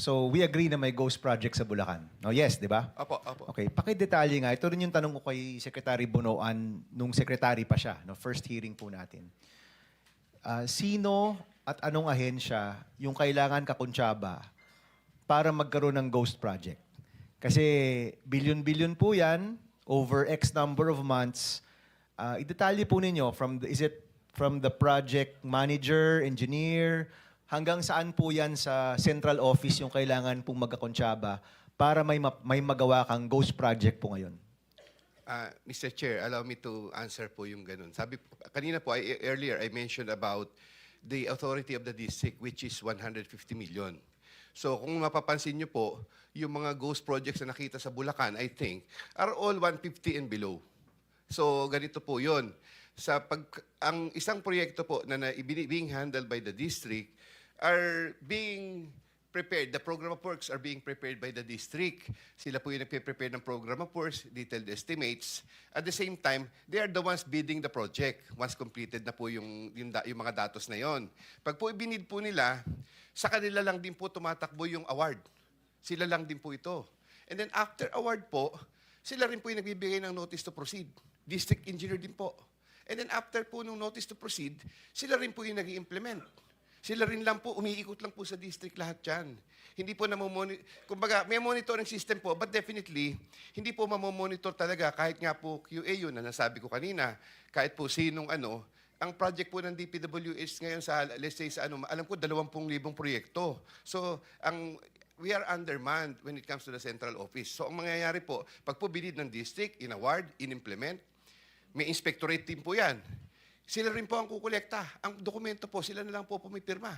So, we agree na may ghost project sa Bulacan. No, yes, di ba? Opo, opo. Okay, pakidetalye nga. Ito rin yung tanong ko kay Secretary Bonoan nung secretary pa siya, no, first hearing po natin. Ah, sino at anong ahensya yung kailangan kakuntsaba para magkaroon ng ghost project? Kasi billion-billion po yan over X number of months. Ah, idetalye po ninyo from the, is it from the project manager, engineer, hanggang saan po yan sa central office yung kailangan pong magkakuntsaba para may, ma- may magawa kang ghost project po ngayon? Ah, Mr. Chair, allow me to answer po yung ganun. Sabi po- kanina po I, earlier I mentioned about the authority of the district which is 150 million. So kung mapapansin niyo po, yung mga ghost projects na nakita sa Bulacan, I think, are all 150 and below. So ganito po 'yon. Sa pag ang isang proyekto po na, na being handled by the district are being prepared. The program of works are being prepared by the district. Sila po yung nagpe-prepare ng program of works, detailed estimates. At the same time, they are the ones bidding the project once completed na po yung, yung, yung mga datos na yon. Pag po ibinid po nila, sa kanila lang din po tumatakbo yung award. Sila lang din po ito. And then after award po, sila rin po yung nagbibigay ng notice to proceed. District engineer din po. And then after po nung notice to proceed, sila rin po yung nag implement Sila rin lang po, umiikot lang po sa district lahat yan. Hindi po namomonitor, kumbaga may monitoring system po, but definitely, hindi po mamomonitor talaga kahit nga po QA yun na nasabi ko kanina, kahit po sinong ano, ang project po ng DPWH ngayon sa, let's say sa ano, alam ko 20,000 proyekto. So, ang we are undermanned when it comes to the central office. So, ang mangyayari po, pag po binid ng district, in-award, in-implement, may inspectorate team po yan. Sila rin po ang kukolekta. Ang dokumento po, sila na lang po pumipirma.